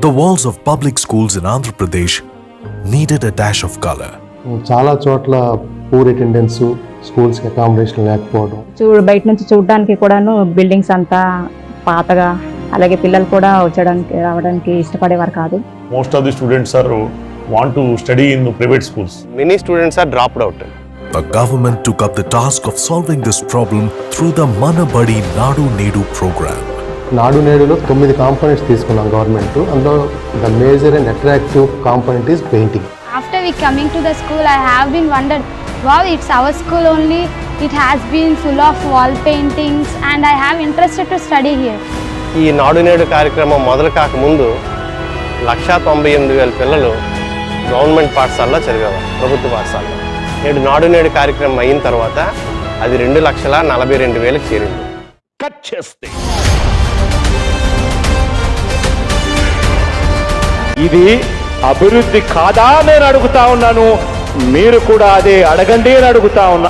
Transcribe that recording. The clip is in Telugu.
The walls of public schools in Andhra Pradesh needed a dash of color. చాలా చోట్ల పూర్ అటెండెన్స్ స్కూల్స్కి అకామిడేషన్ లేకపోవడం చూడు బయట నుంచి చూడడానికి కూడాను బిల్డింగ్స్ అంతా పాతగా అలాగే పిల్లలు కూడా వచ్చడానికి రావడానికి ఇష్టపడేవారు కాదు most of the students are want to study in private schools many students are dropped out The government took up the task of solving this problem through the Manabadi Nadu Nedu program. నాడు నేడులో తొమ్మిది కాంపోనెంట్స్ తీసుకున్నాం గవర్నమెంట్ అందులో the major and attractive component is painting After we coming to the school, I have been wondered, wow, it's our school only. It has been full of wall paintings, and I have interested to study here. ఈ నాడు నేడు కార్యక్రమం మొదలు కాకముందు లక్షా తొంభై ఎనిమిది వేల పిల్లలు గవర్నమెంట్ పాఠశాలలో చదివేవారు ప్రభుత్వ పాఠశాలలో. నేడు నాడు నేడు కార్యక్రమం అయిన తర్వాత అది రెండు లక్షల నలభై రెండు వేలకు చేరింది. కట్ చేస్తే ఇది అభివృద్ధి కాదా నేను అడుగుతా ఉన్నాను. మీరు కూడా అదే అడగండి అని అడుగుతా ఉన్నా